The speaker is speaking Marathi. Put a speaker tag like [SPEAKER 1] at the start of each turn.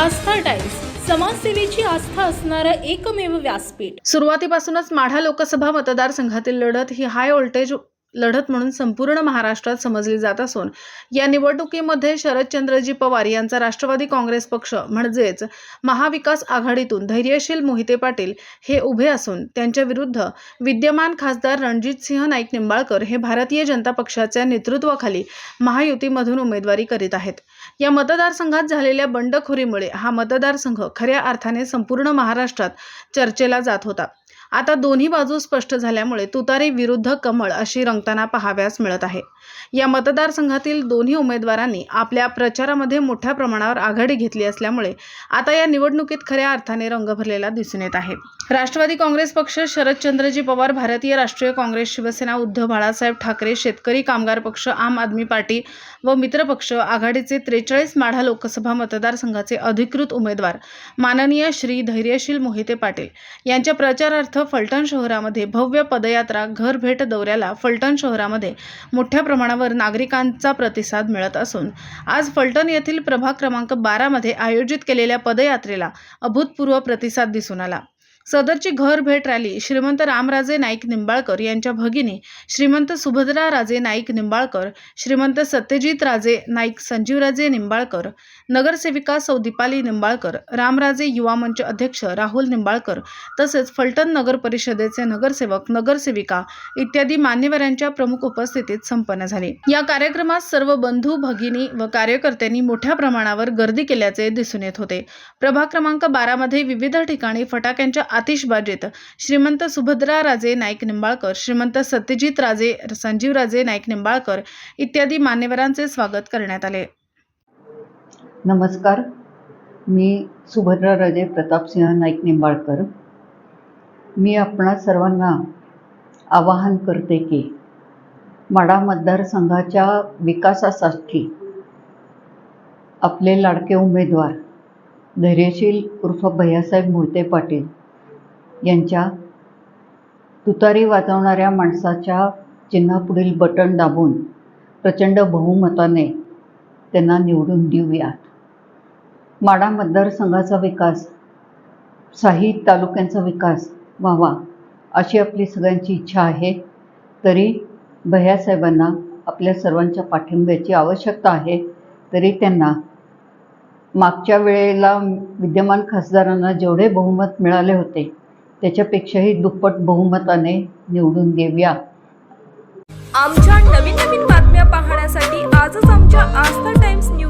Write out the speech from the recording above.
[SPEAKER 1] आस्था टाइम्स समाजसेवेची आस्था असणारं एकमेव व्यासपीठ.
[SPEAKER 2] सुरुवातीपासूनच माढा लोकसभा मतदारसंघातील लढत ही हाय व्होल्टेज लढत म्हणून संपूर्ण महाराष्ट्रात समजली जात असून या निवडणुकीमध्ये शरदचंद्रजी पवार यांचा राष्ट्रवादी काँग्रेस पक्ष म्हणजेच महाविकास आघाडीतून धैर्यशील मोहिते पाटील हे उभे असून त्यांच्या विरुद्ध विद्यमान खासदार रणजितसिंह नाईक निंबाळकर हे भारतीय जनता पक्षाच्या नेतृत्वाखाली महायुतीमधून उमेदवारी करीत आहेत. या मतदारसंघात झालेल्या बंडखोरीमुळे हा मतदारसंघ खऱ्या अर्थाने संपूर्ण महाराष्ट्रात चर्चेला जात होता. आता दोन्ही बाजू स्पष्ट झाल्यामुळे तुतारी विरुद्ध कमळ अशी रंगताना पाहाव्यास मिळत आहे. या मतदारसंघातील दोन्ही उमेदवारांनी आपल्या प्रचारामध्ये मोठ्या प्रमाणावर आघाडी घेतली असल्यामुळे आता या निवडणुकीत खऱ्या अर्थाने रंग भरलेला दिसून येत आहे. राष्ट्रवादी काँग्रेस पक्ष शरदचंद्रजी पवार भारतीय राष्ट्रीय काँग्रेस शिवसेना उद्धव बाळासाहेब ठाकरे शेतकरी कामगार पक्ष आम आदमी पार्टी व मित्रपक्ष आघाडीचे त्रेचाळीस माढा लोकसभा मतदारसंघाचे अधिकृत उमेदवार माननीय श्री धैर्यशील मोहिते पाटील यांच्या प्रचारार्थ फलटण शहरामध्ये भव्य पदयात्रा घर भेट दौऱ्याला फलटण शहरामध्ये मोठ्या प्रमाणावर नागरिकांचा प्रतिसाद मिळत असून आज फलटण येथील प्रभाग क्रमांक बारामध्ये आयोजित केलेल्या पदयात्रेला अभूतपूर्व प्रतिसाद दिसून आला. सदरची घर भेट रॅली श्रीमंत रामराजे नाईक निंबाळकर यांच्या भगिनी श्रीमंत सुभद्रा राजे नाईक निंबाळकर श्रीमंत सत्यजित राजे नाईक संजीवराजे निंबाळकर नगरसेविका सौ दीपाली निंबाळकर रामराजे युवा मंच अध्यक्ष राहुल निंबाळकर तसेच फलटण नगर परिषदेचे नगरसेवक नगरसेविका इत्यादी मान्यवरांच्या प्रमुख उपस्थितीत संपन्न झाले. या कार्यक्रमात सर्व बंधू भगिनी व कार्यकर्त्यांनी मोठ्या प्रमाणावर गर्दी केल्याचे दिसून येत होते. प्रभाग क्रमांक बारामध्ये विविध ठिकाणी फटाक्यांच्या आतिषबाजीत श्रीमंत सुभद्रा राजे नाईक निंबाळकर. श्रीमंत सत्यजित राजे संजीव राजे नाईक निंबाळकर इत्यादी मान्यवरांचे स्वागत करण्यात आले.
[SPEAKER 3] नमस्कार. मी सुभद्रा राजे प्रतापसिंह नाईक निंबाळकर. मी आपणा सर्वांना आवाहन करते की माडा मतदारसंघाच्या विकासासाठी आपले लाडके उमेदवार धैर्यशील उर्फ भैयासाहेब मोहिते पाटील यांच्या तुतारी वाजवणाऱ्या माणसाच्या चिन्हापुढील बटन दाबून प्रचंड बहुमताने त्यांना निवडून देऊयात. माडा मतदारसंघाचा विकास साही तालुक्यांचा विकास व्हावा अशी आपली सगळ्यांची इच्छा आहे. तरी भैयासाहेबांना आपल्या सर्वांच्या पाठिंब्याची आवश्यकता आहे. तरी त्यांना मागच्या वेळेला विद्यमान खासदारांना जेवढे बहुमत मिळाले होते त्याच्यापेक्षाही दुप्पट बहुमताने निवडून देऊया.
[SPEAKER 4] आमच्या नवीन नवीन बातम्या पाहण्यासाठी आजच आमच्या आस्था टाइम्स न्यूज